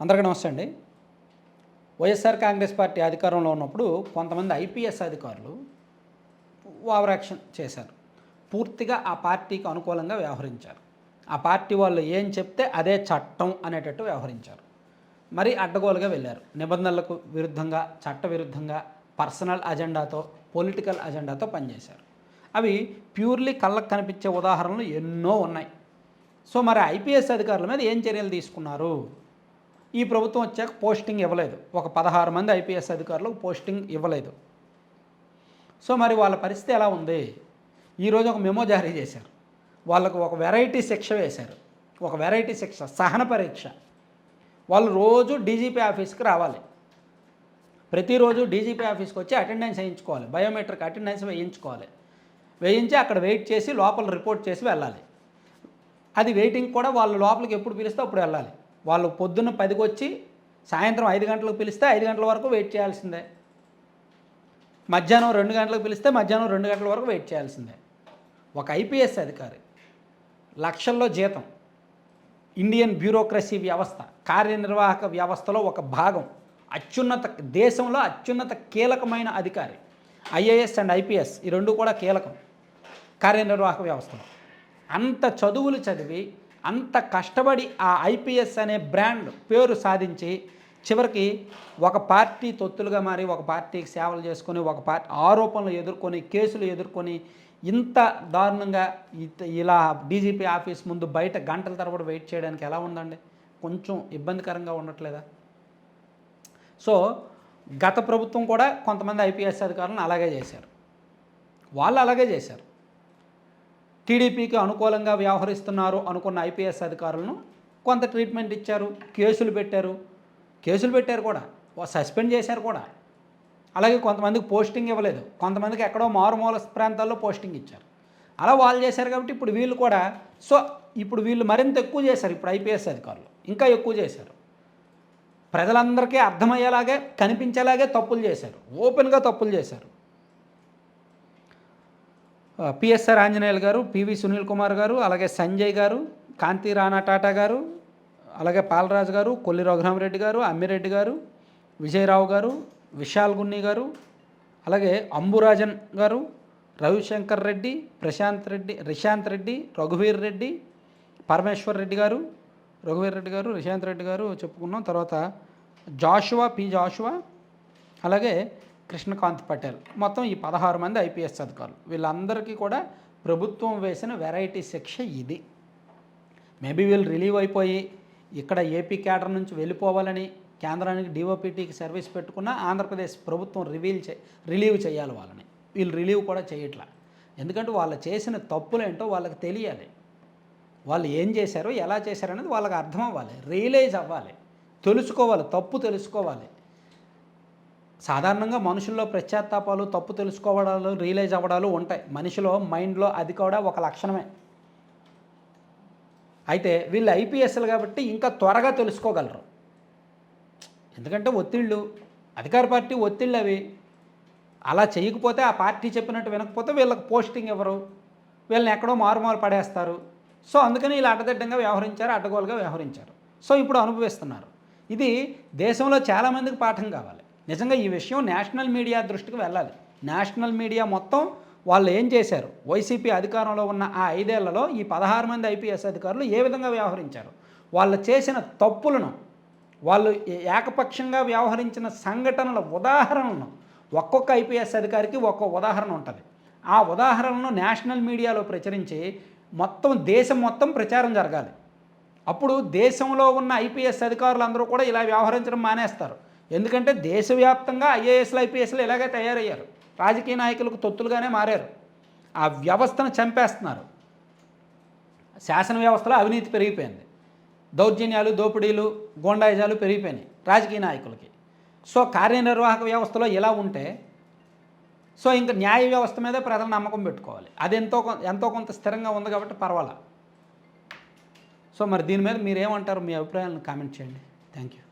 అందరికీ నమస్తే అండి. వైఎస్ఆర్ కాంగ్రెస్ పార్టీ అధికారంలో ఉన్నప్పుడు కొంతమంది ఐపీఎస్ అధికారులు ఓవర్ యాక్షన్ చేశారు. పూర్తిగా ఆ పార్టీకి అనుకూలంగా వ్యవహరించారు. ఆ పార్టీ వాళ్ళు ఏం చెప్తే అదే చట్టం అనేటట్టు వ్యవహరించారు. మరి అడ్డగోలుగా వెళ్ళారు. నిబంధనలకు విరుద్ధంగా చట్ట విరుద్ధంగా పర్సనల్ అజెండాతో పొలిటికల్ అజెండాతో పనిచేశారు. అవి ప్యూర్లీ కళ్ళకు కనిపించే ఉదాహరణలు ఎన్నో ఉన్నాయి. సో మరి ఐపీఎస్ అధికారుల మీద ఏం చర్యలు తీసుకున్నారు? ఈ ప్రభుత్వం వచ్చాక పోస్టింగ్ ఇవ్వలేదు. ఒక పదహారు మంది ఐపీఎస్ అధికారులకు పోస్టింగ్ ఇవ్వలేదు. సో మరి వాళ్ళ పరిస్థితి ఎలా ఉంది? ఈరోజు ఒక మెమో జారీ చేశారు. వాళ్ళకు ఒక వెరైటీ శిక్ష వేశారు. ఒక వెరైటీ శిక్ష సహన పరీక్ష. వాళ్ళు రోజు డీజీపీ ఆఫీస్కి రావాలి. ప్రతిరోజు డీజీపీ ఆఫీస్కి వచ్చి అటెండెన్స్ వేయించుకోవాలి. బయోమెట్రిక్ అటెండెన్స్ వేయించుకోవాలి. వేయించి అక్కడ వెయిట్ చేసి లోపల రిపోర్ట్ చేసి వెళ్ళాలి. అది వెయిటింగ్ కూడా వాళ్ళు లోపలికి ఎప్పుడు పిలిస్తే అప్పుడు వెళ్ళాలి. వాళ్ళు పొద్దున్న పదికి వచ్చి సాయంత్రం ఐదు గంటలకు పిలిస్తే ఐదు గంటల వరకు వెయిట్ చేయాల్సిందే. మధ్యాహ్నం రెండు గంటలకు పిలిస్తే మధ్యాహ్నం రెండు గంటల వరకు వెయిట్ చేయాల్సిందే. ఒక ఐపీఎస్ అధికారి లక్షల్లో జీతం ఇండియన్ బ్యూరోక్రసీ వ్యవస్థ కార్యనిర్వాహక వ్యవస్థలో ఒక భాగం అత్యున్నత దేశంలో అత్యున్నత కీలకమైన అధికారి ఐఏఎస్ అండ్ ఐపీఎస్ ఈ రెండు కూడా కీలకం కార్యనిర్వాహక వ్యవస్థలో. అంత చదువులు చదివి అంత కష్టపడి ఆ ఐపీఎస్ అనే బ్రాండ్ పేరు సాధించి చివరికి ఒక పార్టీ తొత్తులుగా మారి ఒక పార్టీకి సేవలు చేసుకొని ఒక పార్టీ ఆరోపణలు ఎదుర్కొని కేసులు ఎదుర్కొని ఇంత దారుణంగా ఇలా డీజీపీ ఆఫీస్ ముందు బయట గంటల తరబడి వెయిట్ చేయడానికి ఎలా ఉందండి? కొంచెం ఇబ్బందికరంగా ఉండట్లేదా? సో గత ప్రభుత్వం కూడా కొంతమంది ఐపీఎస్ అధికారులను అలాగే చేశారు. వాళ్ళు అలాగే చేశారు. టీడీపీకి అనుకూలంగా వ్యవహరిస్తున్నారు అనుకున్న ఐపీఎస్ అధికారులను కొంత ట్రీట్మెంట్ ఇచ్చారు కేసులు పెట్టారు. కేసులు పెట్టారు కూడా. సస్పెండ్ చేశారు కూడా. అలాగే కొంతమందికి పోస్టింగ్ ఇవ్వలేదు. కొంతమందికి ఎక్కడో మారుమూల ప్రాంతాల్లో పోస్టింగ్ ఇచ్చారు. అలా వాళ్ళు చేశారు కాబట్టి ఇప్పుడు వీళ్ళు కూడా సో ఇప్పుడు వీళ్ళు మరింత ఎక్కువ చేశారు ఇప్పుడు ఐపీఎస్ అధికారులు. ఇంకా ఎక్కువ చేశారు. ప్రజలందరికీ అర్థమయ్యేలాగే కనిపించేలాగే తప్పులు చేశారు. ఓపెన్గా తప్పులు చేశారు. పిఎస్ఆర్ ఆంజనేయులు గారు పివి సునీల్ కుమార్ గారు అలాగే సంజయ్ గారు కాంతి రాణా టాటా గారు అలాగే పాలరాజు గారు కొల్లి రఘురామరెడ్డి గారు అమ్మిరెడ్డి గారు విజయరావు గారు విశాల్ గున్ని గారు అలాగే అంబురాజన్ గారు రవిశంకర్ రెడ్డి ప్రశాంత్ రెడ్డి రిశాంత్ రెడ్డి రఘువీర్ రెడ్డి పరమేశ్వర్ రెడ్డి గారు రఘువీర్ రెడ్డి గారు రిశాంత్ రెడ్డి గారు చెప్పుకున్నాం. తర్వాత జాషువా పి జాషువా అలాగే కృష్ణకాంత్ పటేల్. మొత్తం ఈ పదహారు మంది ఐపీఎస్ అధికారులు వీళ్ళందరికీ కూడా ప్రభుత్వం వేసిన వెరైటీ శిక్ష ఇది. మేబీ వీళ్ళు రిలీవ్ అయిపోయి ఇక్కడ ఏపీ క్యాడర్ నుంచి వెళ్ళిపోవాలని కేంద్రానికి డిఓపిటీకి సర్వీస్ పెట్టుకున్న ఆంధ్రప్రదేశ్ ప్రభుత్వం రివీల్ చే రిలీవ్ చేయాలి వాళ్ళని. వీళ్ళు రిలీవ్ కూడా చేయట్లా. ఎందుకంటే వాళ్ళు చేసిన తప్పులేంటో వాళ్ళకి తెలియాలి. వాళ్ళు ఏం చేశారో ఎలా చేశారనేది వాళ్ళకి అర్థం అవ్వాలి. రియలైజ్ అవ్వాలి. తెలుసుకోవాలి. తప్పు తెలుసుకోవాలి. సాధారణంగా మనుషుల్లో ప్రత్యాత్తాపాలు తప్పు తెలుసుకోవడాలు రియలైజ్ అవ్వడాలు ఉంటాయి. మనిషిలో మైండ్లో అది కూడా ఒక లక్షణమే. అయితే వీళ్ళు ఐపీఎస్లు కాబట్టి ఇంకా త్వరగా తెలుసుకోగలరు. ఎందుకంటే ఒత్తిళ్ళు అధికార పార్టీ ఒత్తిళ్ళు అవి. అలా చేయకపోతే ఆ పార్టీ చెప్పినట్టు వినకపోతే వీళ్ళకి పోస్టింగ్ ఇవ్వరు వీళ్ళని ఎక్కడో మారుమారు పడేస్తారు. సో అందుకని వీళ్ళు అడ్డదిడ్డంగా వ్యవహరించారు అడ్డగోలుగా వ్యవహరించారు. సో ఇప్పుడు అనుభవిస్తున్నారు. ఇది దేశంలో చాలామందికి పాఠం కావాలి. నిజంగా ఈ విషయం నేషనల్ మీడియా దృష్టికి వెళ్ళాలి. నేషనల్ మీడియా మొత్తం వాళ్ళు ఏం చేశారు? వైసీపీ అధికారంలో ఉన్న ఆ ఐదేళ్ళలో ఈ పదహారు మంది ఐపీఎస్ అధికారులు ఏ విధంగా వ్యవహరించారు? వాళ్ళు చేసిన తప్పులను వాళ్ళు ఏకపక్షంగా వ్యవహరించిన సంఘటనల ఉదాహరణలను ఒక్కొక్క ఐపీఎస్ అధికారికి ఒక్కొక్క ఉదాహరణ ఉంటుంది. ఆ ఉదాహరణను నేషనల్ మీడియాలో ప్రచురించి మొత్తం దేశం మొత్తం ప్రచారం జరగాలి. అప్పుడు దేశంలో ఉన్న ఐపీఎస్ అధికారులు అందరూ కూడా ఇలా వ్యవహరించడం మానేస్తారు. ఎందుకంటే దేశవ్యాప్తంగా ఐఏఎస్లు ఐపీఎస్లు ఇలాగే తయారయ్యారు. రాజకీయ నాయకులకు తొత్తులుగానే మారారు. ఆ వ్యవస్థను చంపేస్తున్నారు. శాసన వ్యవస్థలో అవినీతి పెరిగిపోయింది. దౌర్జన్యాలు దోపిడీలు గోండాయిజాలు పెరిగిపోయినాయి రాజకీయ నాయకులకి. సో కార్యనిర్వాహక వ్యవస్థలో ఇలా ఉంటే సో ఇంకా న్యాయ వ్యవస్థ మీద ప్రజలు నమ్మకం పెట్టుకోవాలి. అది ఎంతో ఎంతో కొంత స్థిరంగా ఉంది కాబట్టి పర్వాలా. సో మరి దీని మీద మీరేమంటారు? మీ అభిప్రాయాలను కామెంట్ చేయండి. Thank you